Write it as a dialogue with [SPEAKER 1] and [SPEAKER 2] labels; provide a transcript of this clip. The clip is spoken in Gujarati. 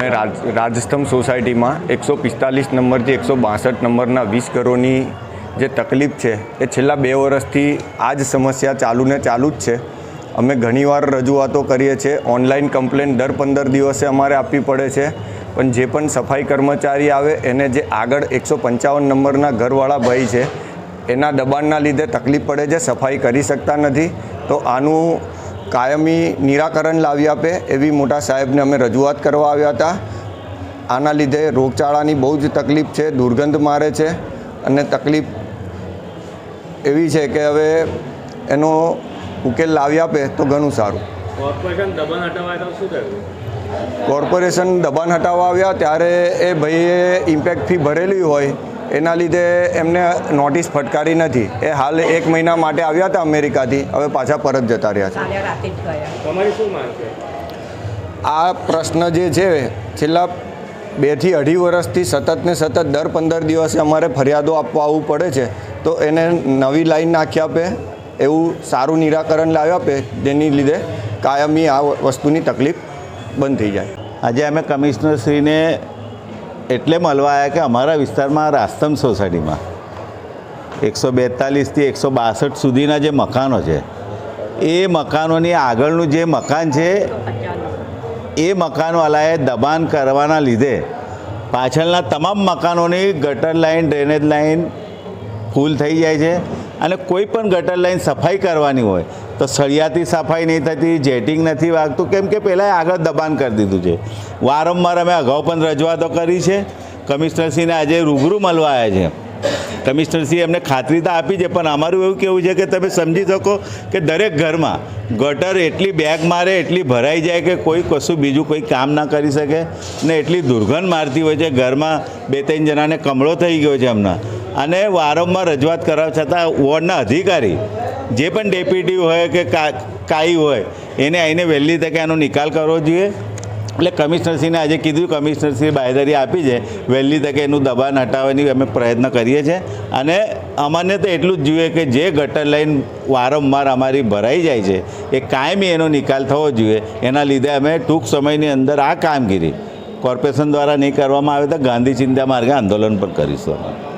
[SPEAKER 1] અમે રાજ રાજસ્તંભ સોસાયટીમાં એકસો પિસ્તાલીસ નંબરથી એકસો બાસઠ નંબરના વીસ કરોડની જે તકલીફ છે, એ છેલ્લા બે વર્ષથી આ જ સમસ્યા ચાલુ ને ચાલુ જ છે. અમે ઘણીવાર રજૂઆતો કરીએ છીએ, ઓનલાઈન કમ્પ્લેન દર પંદર દિવસે અમારે આપવી પડે છે, પણ જે પણ સફાઈ કર્મચારી આવે, એને જે આગળ એકસો પંચાવન નંબરના ઘરવાળા ભાઈ છે, એના દબાણના લીધે તકલીફ પડે છે, સફાઈ કરી શકતા નથી. તો આનું કાયમી નિરાકરણ લાવી આપે એવી મોટા સાહેબને અમે રજૂઆત કરવા આવ્યા હતા. આના લીધે રોગચાળાની બહુ જ તકલીફ છે દુર્ગંધ મારે છે અને તકલીફ એવી છે કે હવે એનો ઉકેલ લાવી આપે તો ઘણું સારું.
[SPEAKER 2] કોર્પોરેશન દબાણ
[SPEAKER 1] હટાવવા આવ્યા ત્યારે એ ભાઈએ ઇમ્પેક્ટ ફી ભરેલી હોય એના લીધે એમને નોટિસ ફટકારી નથી. એ હાલ એક મહિના માટે આવ્યા હતા અમેરિકાથી. હવે પાછા પરત જતા રહ્યા છે. આ પ્રશ્ન જે છે છેલ્લા બેથી અઢી વર્ષથી સતત ને સતત દર પંદર દિવસે અમારે ફરિયાદો આપવા આવવું પડે છે. તો એને નવી લાઈન નાખી આપે એવું સારું નિરાકરણ લાવી આપે જેની લીધે કાયમી આ વસ્તુની તકલીફ બંધ થઈ જાય.
[SPEAKER 3] આજે અમે કમિશનરશ્રીને એટલે મળવા આવ્યા કે અમારા વિસ્તારમાં રાસ્તમ સોસાયટીમાં. એકસો બેતાલીસથી એકસો બાસઠ સુધીના જે મકાનો છે, એ મકાનોની આગળનું જે મકાન છે, એ મકાનવાળાએ દબાણ કરવાના લીધે પાછળના તમામ મકાનોની ગટર લાઈન, ડ્રેનેજ લાઈન ફૂલ થઈ જાય છે. અને કોઈ પણ ગટર લાઈન સફાઈ કરવાની હોય, તો સળિયાથી સફાઈ નહીં થતી, જેટિંગ નથી વાગતું, કેમ કે પહેલાં આગળ દબાણ કરી દીધું છે. વારંવાર અમે અગાઉ પણ રજૂઆતો કરી છે. કમિશનરશ્રીને આજે રૂબરૂ મળવા આવ્યા છે કમિશનરશ્રીએ એમને ખાતરી તો આપી છે, પણ અમારું એવું કેવું છે કે તમે સમજી શકો કે દરેક ઘરમાં ગટર એટલી બેગ મારે, એટલી ભરાઈ જાય કે કોઈ કશું બીજું કોઈ કામ ના કરી શકે ને એટલી દુર્ગંધ મારતી હોય છે. ઘરમાં બે ત્રણ જણાને કમળો થઈ ગયો છે હમણાં. અને વારંવાર રજૂઆત કરવા છતાં વોર્ડના અધિકારી જે પણ ડેપ્યુટી હોય કે કાઈ હોય, એને આવીને વહેલી તકે આનો નિકાલ કરવો જોઈએ. એટલે કમિશનરશ્રીને આજે કીધું, કમિશનરશ્રીએ બાહેધરી આપી છે, વહેલી તકે એનું દબાણ હટાવવાની અમે પ્રયત્ન કરીએ છીએ. અને અમને તો એટલું જ જોઈએ કે જે ગટર લાઈન વારંવાર અમારી ભરાઈ જાય છે, એ કાયમી એનો નિકાલ થવો જોઈએ. એના લીધે અમે ટૂંક સમયની અંદર આ કામગીરી કોર્પોરેશન દ્વારા નહીં કરવામાં આવે તો ગાંધી ચિંતા માર્ગે આંદોલન પણ કરીશું. અમે